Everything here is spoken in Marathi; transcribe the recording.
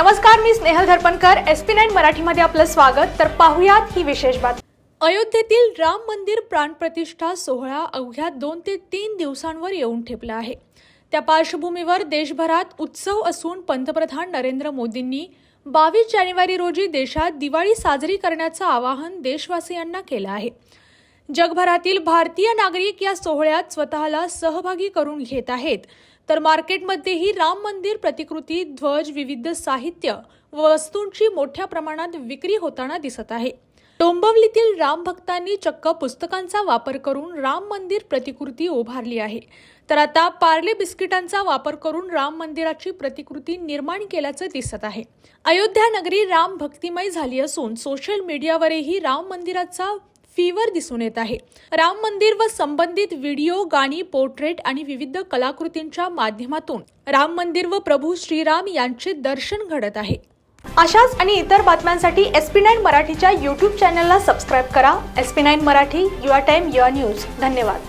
नमस्कार मी Snehal Dharpankar S P nine मराठीमध्ये आपलं स्वागत. तर पाहुयात ही विशेष बात अयोध्येतील राम मंदिर प्राणप्रतिष्ठा सोहळा अवघ्या दोन ते तीन दिवसांवर येऊन ठेपला आहे. त्या पार्श्वभूमीवर देशभरात उत्सव असून पंतप्रधान नरेंद्र मोदींनी बावीस जानेवारी रोजी देशात दिवाळी साजरी करण्याचं आवाहन देशवासियांना केलं आहे. जगभरातील भारतीय नागरिक या सोहळ्यात स्वतःला सहभागी करून घेत आहेत. तर मार्केटमध्येही राम मंदिर प्रतिकृती ध्वज विविध साहित्य व वस्तूंची मोठ्या प्रमाणात विक्री होताना दिसत आहे. डोंबवलीतील राम भक्तांनी चक्क पुस्तकांचा वापर करून राम मंदिर प्रतिकृती उभारली आहे. तर आता पार्ले बिस्किटांचा वापर करून राम मंदिराची प्रतिकृती निर्माण केल्याचं दिसत आहे. अयोध्या नगरी राम भक्तिमय झाली असून सोशल मीडियावरही राम मंदिराचा फीवर दिसून येत आहे. राम मंदिर व संबंधित व्हिडिओ गाणी पोर्ट्रेट आणि विविध कलाकृतींच्या माध्यमातून राम मंदिर व प्रभू श्रीराम यांचे दर्शन घडत आहे. अशाच आणि इतर बातम्यांसाठी एस पी नाईन मराठीच्या यूट्यूब चॅनलला सबस्क्राईब करा. S P nine Marathi your time your news धन्यवाद.